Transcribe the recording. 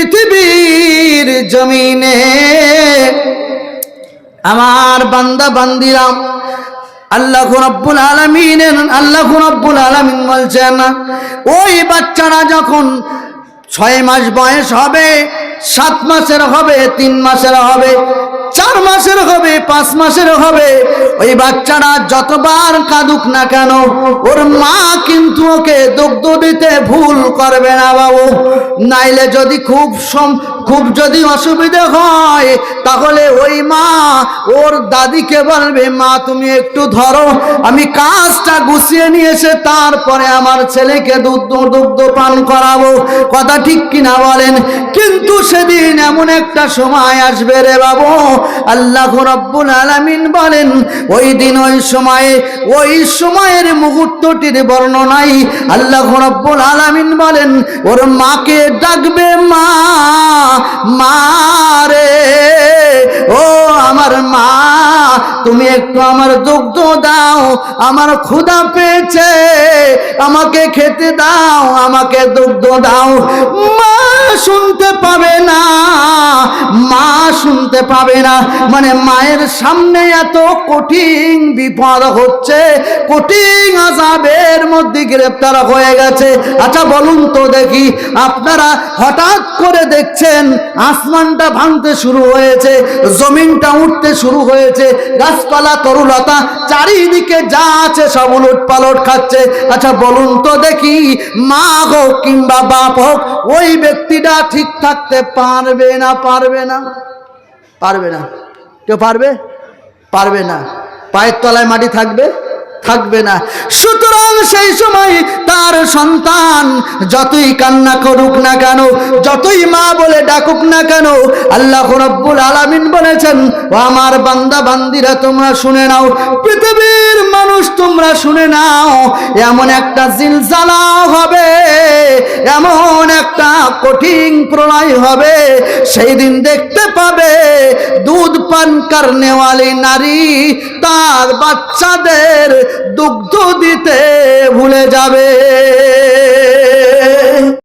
পৃথিবীর জমিনে আমার বান্দা বান্দিরাম আল্লাহ রব্বুল আলমিন আল্লাহ রব্বুল আলমিন বলছেন, ওই বাচ্চারা যখন ছয় মাস বয়স হবে, সাত মাসের হবে, তিন মাসের হবে মাসের হবে, পাঁচ মাসের হবে। ওই বাচ্চারা যতবার কাঁদুক না কেন, ওর মা কিন্তু ওকে দুগ্ধ দিতে ভুল করবে না বাবু। নাইলে যদি খুব খুব যদি অসুবিধে হয়, তাহলে ওই মা ওর দাদিকে বলবে, মা, তুমি একটু ধরো। আমি কাজটা গুছিয়ে নিয়ে এসে তারপরে আমার ছেলেকে দুগ্ধ দুগ্ধ পান করাবো। কথা ঠিক কিনা বলেন? কিন্তু সেদিন এমন একটা সময় আসবে রে বাবু। আল্লাহ রব্বুল আলামিন বলেন, ওই দিন ওই সময়ে, ওই সময়ের মুহূর্তটির বর্ণনাই আল্লাহ রব্বুল আলামিন বলেন, ওর মাকে ডাকবে মা। মা রে ও আমার মা, তুমি একটু আমার দুগ্ধ দাও, আমার ক্ষুধা পেয়েছে, আমাকে খেতে দাও, আমাকে দুগ্ধ দাও। মা শুনতে পাবে না। মানে মায়ের সামনে এত কঠিন বিপদ হচ্ছে, কঠিন আজাবের মধ্যে গ্রেপ্তার হয়ে গেছে। আচ্ছা বলুন তো দেখি, আপনারা হঠাৎ করে দেখছেন আসমানটা ভাঙতে শুরু হয়েছে, জমিনটা উঠতে শুরু হয়েছে, গাছপালা, তরুলতা চারিদিকে যা আছে সব উলট পালট খাচ্ছে। আচ্ছা বলুন তো দেখি, মা হোক কিংবা বাপ হোক, ওই ব্যক্তিটা ঠিক থাকতে পারবে না পারবে না? পারবে না। কেউ পারবে? পারবে না। পায়ের তলায় মাটি থাকবে? থাকবে না। সুতরাং সেই সময় তার সন্তান, যতই কান্না করুক না কেন, যতই মা বলে ডাকুক না কেন, আল্লাহ রব্বুল আলামিন বলেছেন, ও আমার বান্দা, বান্দিরা, তোমরা শুনে নাও, পৃথিবীর মানুষ তোমরা শুনে নাও, এমন একটা জিলজালা হবে, এমন একটা কঠিন প্রলয় হবে, সেই দিন দেখতে পাবে, দুধ পান কারনেওয়ালি নারী, তার বাচ্চাদের দুগ্ধ দিতে ভুলে যাবে।